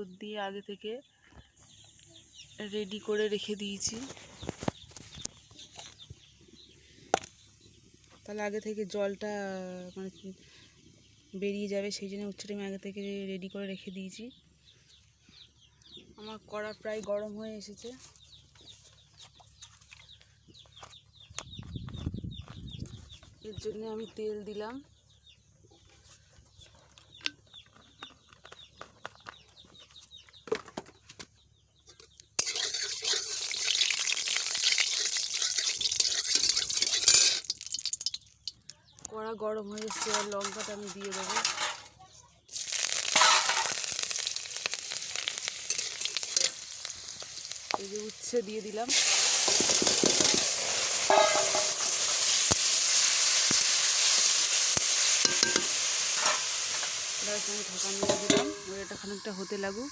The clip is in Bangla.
হলুদ দিয়ে আগে থেকে রেডি করে রেখে দিয়েছি। তাহলে আগে থেকে জলটা মানে বেরিয়ে যাবে, সেই জন্য উচ্ছেটা আমি আগে থেকে রেডি করে রেখে দিয়েছি। আমার কড়া প্রায় গরম হয়ে এসেছে। এর জন্য আমি তেল দিলাম। কড়া গরম হয়ে এসছে আর লঙ্কাটা আমি দিয়ে দেবো। এই যে উচ্ছে দিয়ে দিলাম। ঢাকা নিয়ে দিলাম এটা খানিকটা হতে লাগুক।